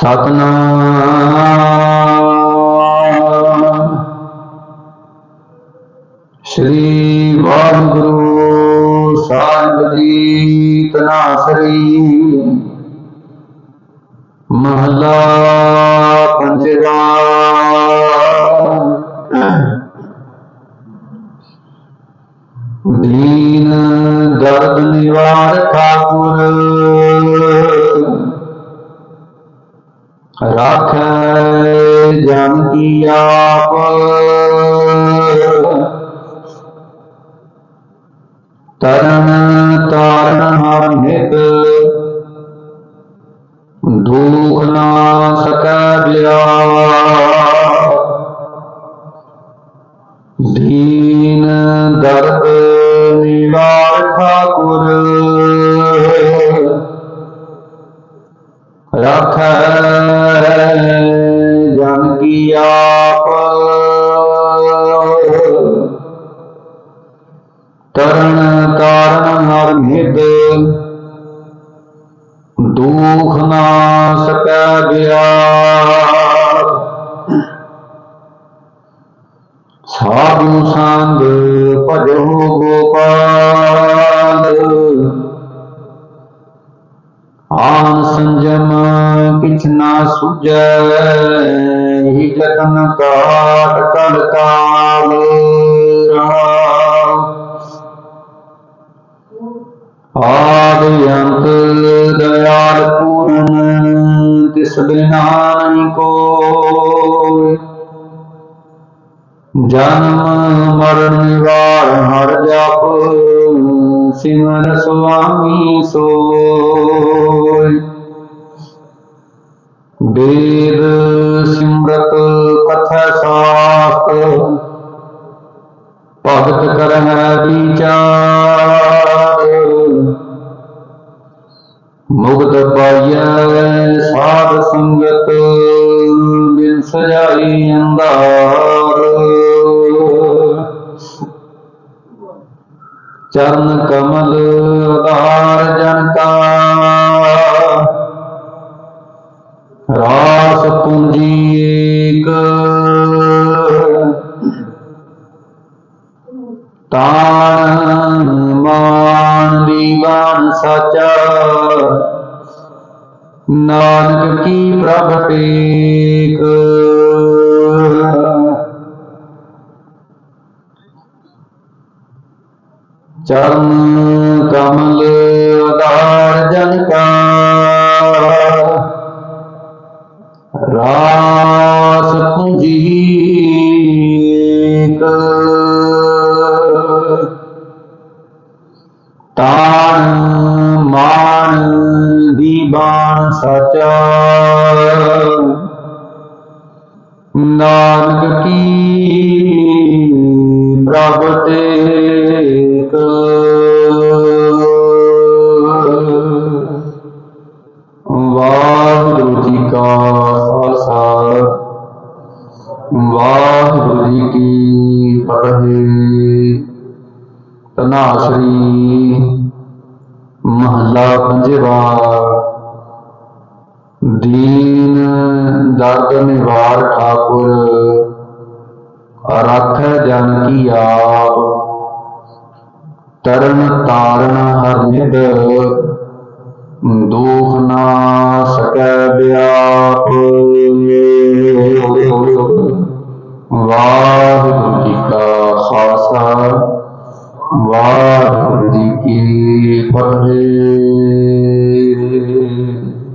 ਸਤਨਾਮ। ਸ੍ਰੀ ਵਾਹਿਗੁਰੂ ਸਾਹਿਬ ਜੀ ਤਨਾਸਰੀ। ਮਹਲਾ ਪੰਜਵਾ। ਦੀਨ ਦਰਦ ਨਿਵਾਰ ਠਾਕੁਰ। ਰਾਖੈ ਜਨ ਕੀ ਆਪ ਤਰਨ ਤਾਰਨ ਹਰ ਨਿਤ ਦੁਖ ਨਾ ਸਕੈ ਬਿਆ ਆਪ ਤਰਨ ਤਾਰਨ ਹਰ ਨਿਦ ਦੁਖ ਨਾ ਸਕੈ ਬਿਆ ਸਾਧੂ ਸੰਗ ਭਜੋ ਗੋਪਾਲ। ਆਨ ਸੰਜਮ ਕਿਛ ਨਾ ਸੁਝੈ। ਹੀ ਜਤਨ ਕਾਟ ਕਰਤਾ ਕਾਲ ਰਹਾਉ। ਅੰਤ ਦਇਆਲ ਪੂਰਨ, ਤਿਸ ਬਿਨਾ ਨਹੀਂ ਕੋਈ ਜਨਮ, ਮਰਨ, ਨਿਵਾਰ, ਹਰ ਜਪ, ਸਿਮਰ ਸੁਆਮੀ ਸੋਇ ਬੇ ਕਰਹਿ ਵਿਚਾਰ। ਮੁਗਤ ਪਾਈਐ ਸਾਧ ਸੰਗਤ, ਬਿਨ ਸਜਾਈ ਅੰਦਾਰ ਚਰਨ ਕਮਲ ਆਧਾਰ ਜਨ ਕਾ ਰਾਸ ਪੂੰਜੀ ਤਾਣ ਮਾਨ ਦੀਵਾਨ ਸਾਚਾ। ਨਾਨਕ ਕੀ ਪ੍ਰਭ ਟੇਕ। ਚਰਨ ਕਮਲ ਆਧਾਰ ਜਨ ਕਾ। ਰਾਸ ਪੂੰਜੀ ਸਚਾ ਨਾਨਕ ਕੀ ਪ੍ਰਭ ਟੇਕ ਵਾਹਿਗੁਰੂ ਜੀ ਕਾ ਖਾਲਸਾ। ਵਾਹਿਗੁਰੂ ਜੀ ਕੀ ਫਤਿਹ। ਤਨਾਸਰੀ ਮਹੱਲਾ ਪੰਜਵਾ ਦੀਨ ਦਰਦ ਨਿਵਾਰ ਠਾਕੁਰ, ਰਾਖੈ ਜਨ ਕੀ ਆਪ। ਤਰਨ ਤਾਰਨ ਹਰ ਨਿਦ, ਦੁਖ ਨਾ ਸਕੈ ਬਿਆਪ। ਵਾਹਿਗੁਰੂ ਜੀ ਕਾ ਖਾਲਸਾ, ਵਾਹਿਗੁਰੂ ਜੀ ਕੀ ਫਤਿਹ।